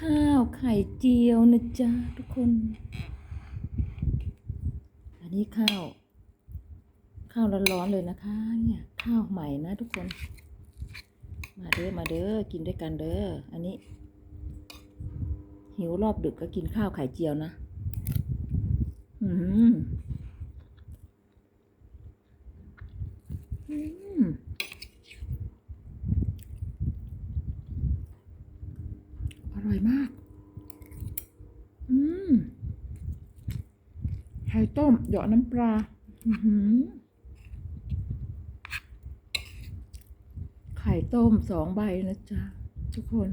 ข้าวไข่เจียวนะจ๊ะทุกคน อันนี้ข้าว ข้าวร้อนๆเลยนะคะ เนี่ย ข้าวใหม่นะทุกคน มาเด้อมาเด้อกินด้วยกันเด้ออันนี้ หิวรอบดึกก็กินข้าวไข่เจียวนะ อืมอืมอร่อยมาก อืม ไข่ต้มเหยาะน้ำปลาไข่ต้มสองใบนะจ๊ะ ทุกคน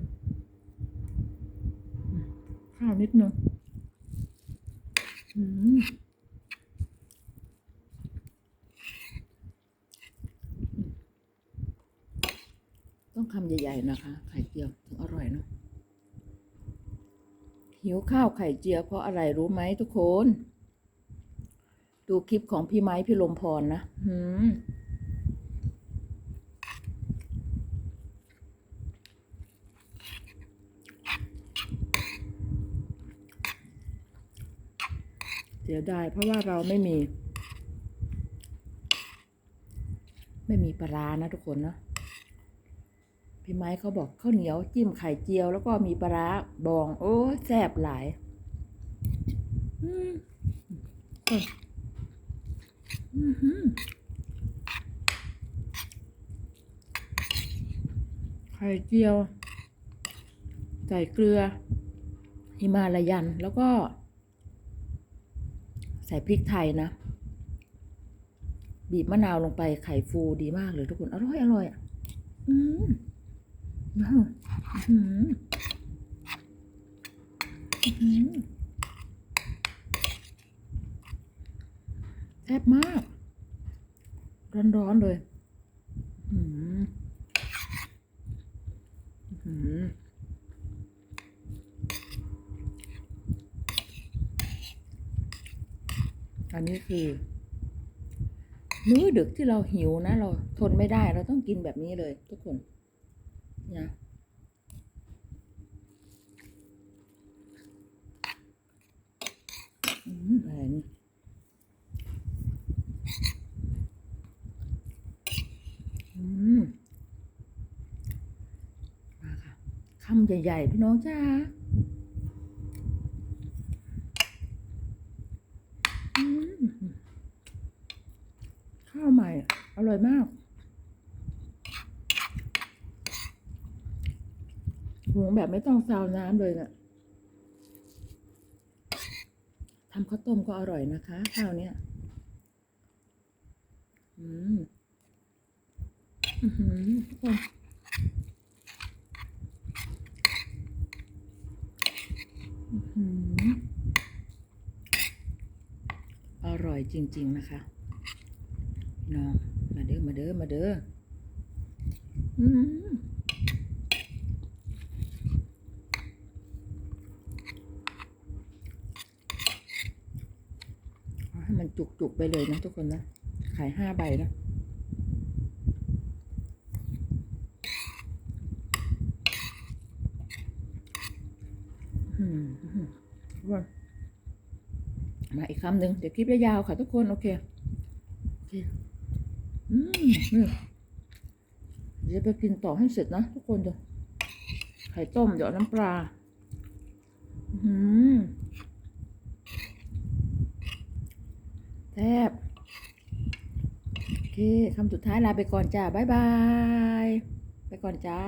ข้าวนิดนึงต้องคำใหญ่ ๆ นะคะ ไข่เจียวถึงอร่อยเนาะหิวข้าวไข่เจียวเพราะอะไรรู้ไหมทุกคน ดูคลิปของพี่ไม้พี่ลมพรนะหืมเสียดายเพราะว่าเราไม่มี ไม่มีปลาร้านะทุกคนเนาะพี่ไม้เขาบอกข้าวเหนียวจิ้มไข่เจียว แล้วก็มีปลาร้าบอง โอ้แซ่บหลาย อืม ไข่เจียว ใส่เกลือหิมาลายัน แล้วก็ ใส่พริกไทยนะ บีบมะนาวลงไปไข่ฟูดีมากเลยทุกคน อร่อย อร่อยอะ อืมอื้อหืออื้อหือ แซ่บมาก ร้อนๆเลยอืมอืมอันนี้คือ มื้อดึกที่เราหิวนะ เราทนไม่ได้เราต้องกินแบบนี้เลยทุกคนนะอืมอะไรนี่อื มาค่ะคำใหญ่ๆ พี่น้องจ้าอืมข้าวใหม่ อร่อยมากหุงแบบไม่ต้องซาวน้ำเลยนะ่ะทำข้าวต้มก็อร่อยนะคะข้าวเนี้ย อืม อือหืออื้อร่อยจริง ๆ นะคะพี่น้องมาเด้อ มาเด้อ มาเด้ออืมให้มันจุก ๆ ไปเลยนะทุกคนนะ ขายห้าใบนะ อืมอืม ทุกคนมาอีกคำหนึ่งเดี๋ยวคลิปยาวๆค่ะทุกคน โอเคโอเคอืมนี่เดี๋ยวไปกินต่อให้เสร็จนะทุกคนจ้ะไข่ต้มเดี๋ยวน้ำปลาอืมแซ่บโอเคคำสุดท้ายลาไปก่อนจ้า บ๊ายบาย ไปก่อนจ้า